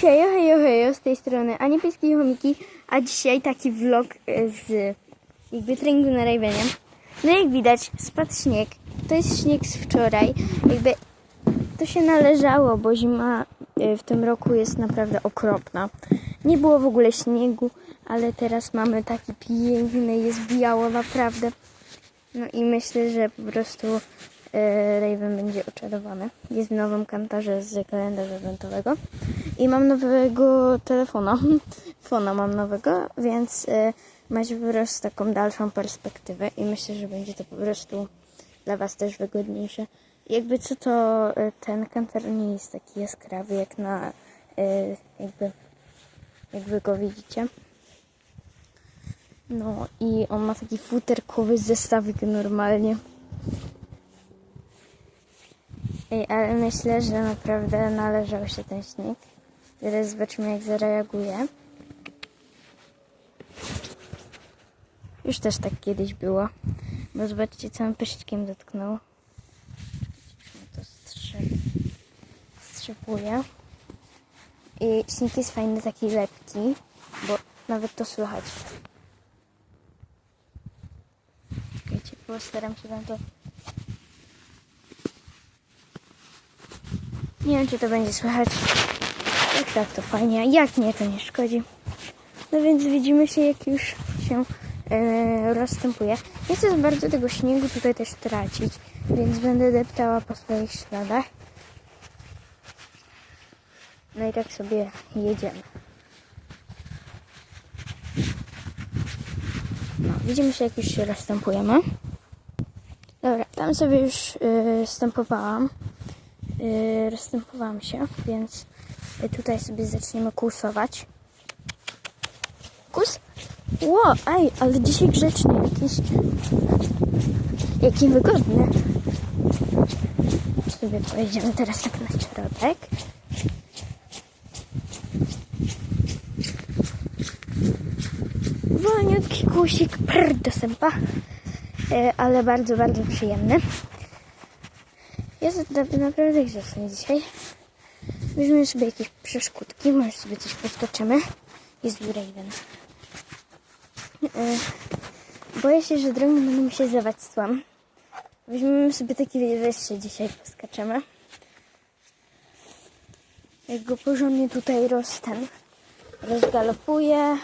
Hejo, hejo, hejo, z tej strony Aniepieski i Chomiki, a dzisiaj taki vlog e, z jakby treningu na Ravenie. No jak widać, spadł śnieg. To jest śnieg z wczoraj. Jakby to się należało, bo zima e, w tym roku jest naprawdę okropna. Nie było w ogóle śniegu, ale teraz mamy taki piękny, jest biało naprawdę. No i myślę, że po prostu Raven będzie oczarowany. Jest w nowym kantarze z kalendarza adwentowego. I mam nowego telefona. Fona mam nowego, więc e, macie po prostu taką dalszą perspektywę i myślę, że będzie to po prostu dla Was też wygodniejsze. Jakby co to e, ten kantar nie jest taki jaskrawy jak na e, jakby jak Wy go widzicie. No i on ma taki futerkowy zestawik normalnie. Ej, ale myślę, że naprawdę należał się ten śnieg. Teraz zobaczymy jak zareaguje. Już też tak kiedyś było. Bo zobaczcie całym pyszczkiem dotknął. To strzep... strzepuje. I śnieg jest fajny, taki lepki, bo nawet to słychać. Czekajcie, postaram się wam to... Nie wiem, czy to będzie słychać. Jak tak, to fajnie. Jak nie, to nie szkodzi. No więc widzimy się, jak już się e, rozstępuje. Nie chcę bardzo tego śniegu tutaj też tracić, więc będę deptała po swoich śladach. No i tak sobie jedziemy. No, widzimy się, jak już się rozstępujemy. Dobra, tam sobie już y, stępowałam. Y, rozstępowałam się, więc y, tutaj sobie zaczniemy kursować. Kus? Ło, ej, ale dzisiaj grzecznie jakiś. Jaki wygodny. Sobie pojedziemy teraz tak na środek. Wolniutki kusik prr, do sępa, e, ale bardzo, bardzo przyjemny. Jest naprawdę, grzeczny dzisiaj. Weźmiemy sobie jakieś przeszkódki, może sobie coś podskoczymy. Jest Raven. E, boję się, że drogi będą mi się zlewać z. Weźmiemy sobie takie wyższe dzisiaj, poskaczemy. Jak go porządnie tutaj roz, ten, rozgalopuje,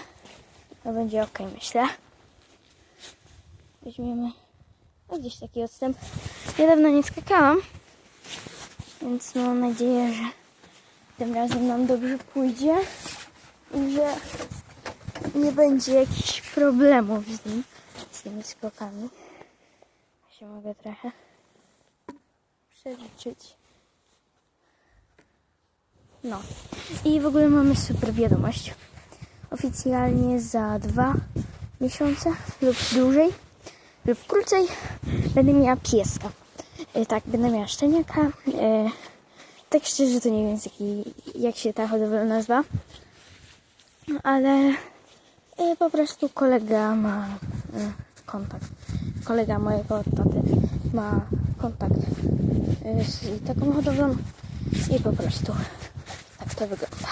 to będzie ok, myślę. Weźmiemy no, gdzieś taki odstęp. Niedawno nie skakałam, więc mam nadzieję, że tym razem nam dobrze pójdzie i że nie będzie jakichś problemów z nim, z tymi skokami. Ja się mogę trochę przeliczyć. No. I w ogóle mamy super wiadomość. Oficjalnie za dwa miesiące lub dłużej lub krócej będę miała pieska. E, tak, będę miała szczeniaka. E, tak szczerze to nie wiem jak się ta hodowla nazywa. Ale e, po prostu kolega ma kontakt. Kolega mojego taty ma kontakt z taką hodowlą i po prostu tak to wygląda.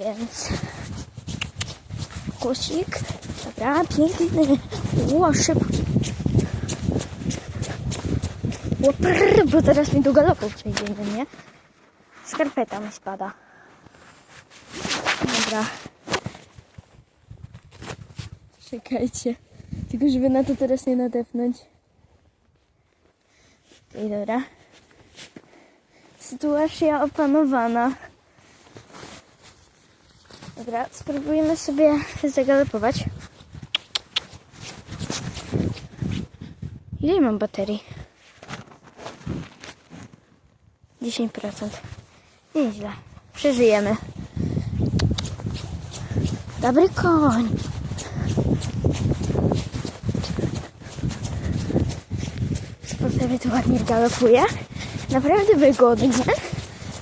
Więc kusik. Dobra, piękny. Ło, szybki. Ło, prrr, bo teraz mi do galopu przejdziemy, nie? Skarpeta mi spada. Dobra. Czekajcie. Tylko żeby na to teraz nie nadepnąć. Okej, okay, dobra. Sytuacja opanowana. Dobra, spróbujemy sobie zagalopować. Ile mam baterii? 10%. Nieźle. Przeżyjemy. Dobry koń. Sobie tu ładnie galopuje. Naprawdę wygodnie.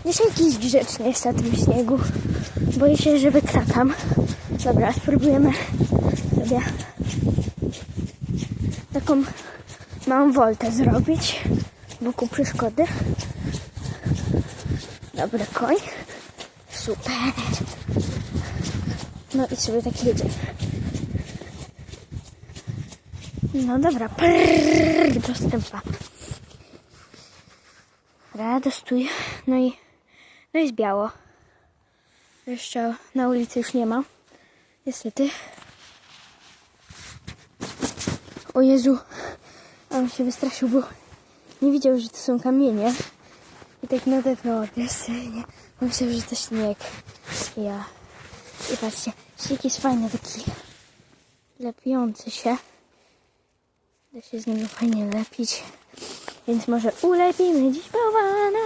Dzisiaj jakiś grzeczny jest na tym śniegu. Boję się, że wykrakam. Dobra, spróbujemy sobie taką małą woltę zrobić wokół przeszkody. Dobry koń. Super. No i sobie tak jedzie. No dobra, prrr, dostępa. Radostuj. No i, no jest biało. Jeszcze na ulicy już nie ma. Niestety. O Jezu. On się wystraszył, bo nie widział, że to są kamienie. I tak nadepnął agresywnie. Myślał, że to śnieg. Ja. I patrzcie, śnieg jest fajny, taki lepiący się. Da się z niego fajnie lepić. Więc może ulepimy dziś bałwana.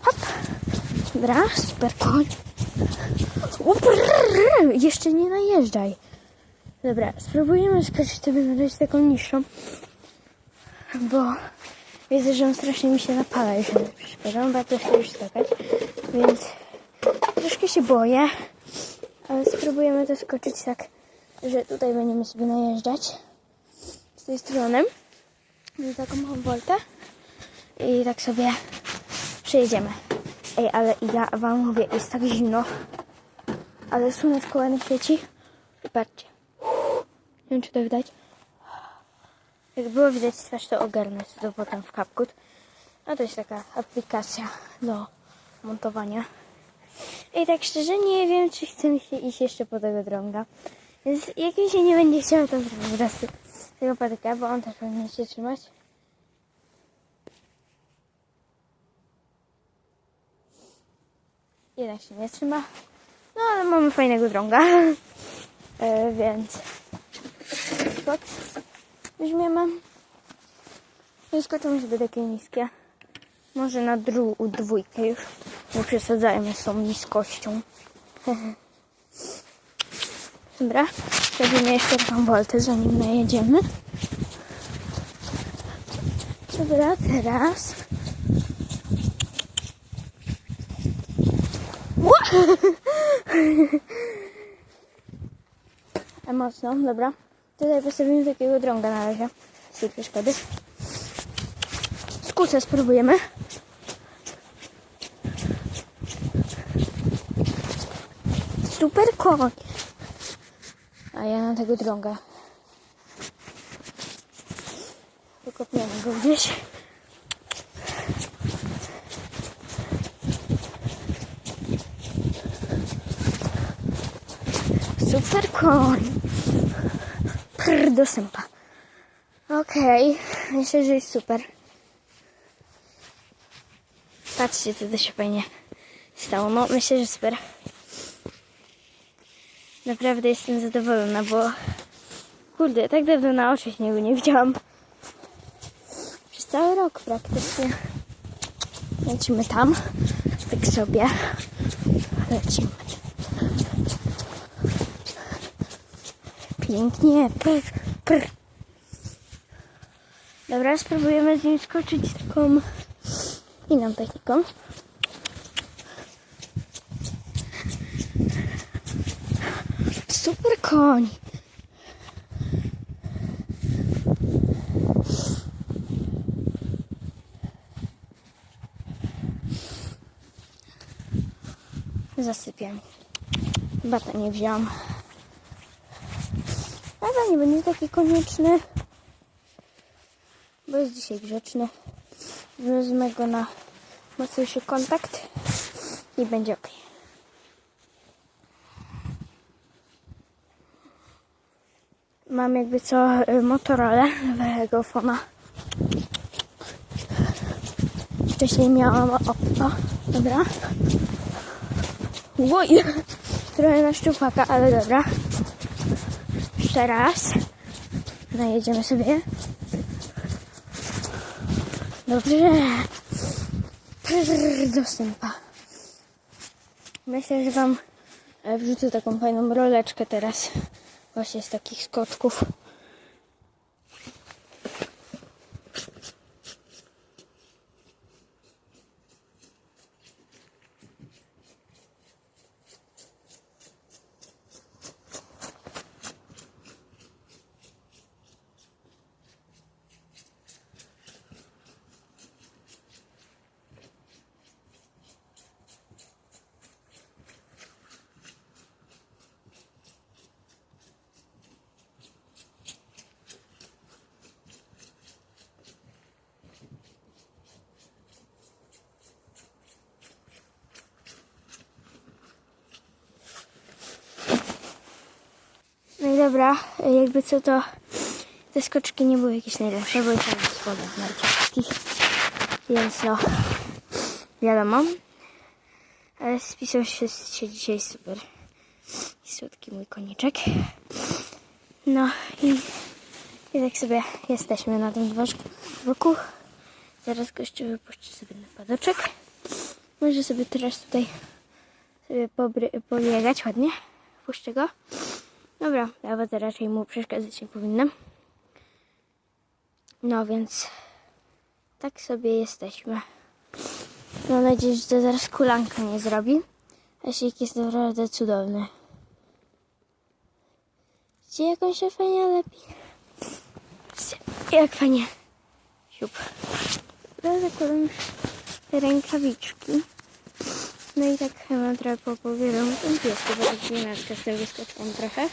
Hop. Dobra, super koń. Jeszcze nie najeżdżaj. Dobra, spróbujemy skoczyć tobie na taką niższą. Bo widzę, że on strasznie mi się napala, jeśli nie przeszkadzam. Bardzo chcę już skakać. Więc troszkę się boję. Ale spróbujemy to skoczyć tak, że tutaj będziemy sobie najeżdżać. Z tej strony. I taką voltę. I tak sobie przejedziemy. Ej, ale ja wam mówię, jest tak zimno. Ale słoneczko ładnie świeci. Patrzcie. Nie wiem, czy to widać. Jak było widać twarz, to ogarnę to potem w CapCut. A to jest taka aplikacja do montowania. I tak szczerze nie wiem, czy chcę mi się iść jeszcze po tego drąga. Więc jak mi się nie będzie chciało, to zrobię po prostu tego patyka, bo on też powinien się trzymać. Jednak się nie trzyma. No ale mamy fajnego drąga. E, więc tak weźmiemy. I skoczymy sobie takie niskie. Może na dru dwójkę już. Nie przesadzajmy z tą niskością. Dobra, robimy jeszcze taką woltę, zanim najedziemy. Dobra, teraz. Mocno, dobra. Tutaj postawimy takiego drąga na razie. Z tej przeszkody. Skórce spróbujemy. Super koń. A ja na tego drąga. Wykopniemy go gdzieś. Super koń. Do sępa. Okej, myślę, że jest super. Patrzcie, co to się fajnie stało. No, myślę, że super. Naprawdę jestem zadowolona, bo kurde, tak dawno na oczy śniegu nie widziałam. Przez cały rok praktycznie. Lecimy tam. Tak sobie. Lecimy. Pięknie. Prr, prr. Dobra, spróbujemy z nim skoczyć taką inną techniką. Super koń. Zasypiam. Bata nie wziąłam. Ale nie będzie taki konieczny. Bo jest dzisiaj grzeczny. Wezmę go na mocniejszy kontakt i będzie ok. Mam jakby co y, Motorola nowego fona. Wcześniej miałam Oppo. Dobra. Oj! Trochę na szczupaka, ale dobra. Jeszcze raz. Najedziemy sobie. Dobrze. Prrr, Dostępa. Myślę, że Wam e, wrzucę taką fajną roleczkę teraz. Właśnie z takich skoczków. Dobra, jakby co to te skoczki nie były jakieś najlepsze, były tam w schodach narciarskich, więc no, wiadomo. Ale spisał się, się dzisiaj super. Słodki mój koniczek. No i, i tak sobie jesteśmy na tym dworku. Zaraz gościu wypuści sobie na padoczek. Może sobie teraz tutaj sobie pobiegać ładnie. Puszczę go. Dobra, ja to raczej mu przeszkadzać nie powinnam. No więc tak sobie jesteśmy. Mam nadzieję, że to zaraz kulanka nie zrobi. A sik jest naprawdę cudowny. Gdzie jak on się fajnie lepi? Jak fajnie. Siup. Zakładam rękawiczki. No i tak chyba trochę poopowiadam o tym piesku, bo tak z tym wyskoczyłam trochę.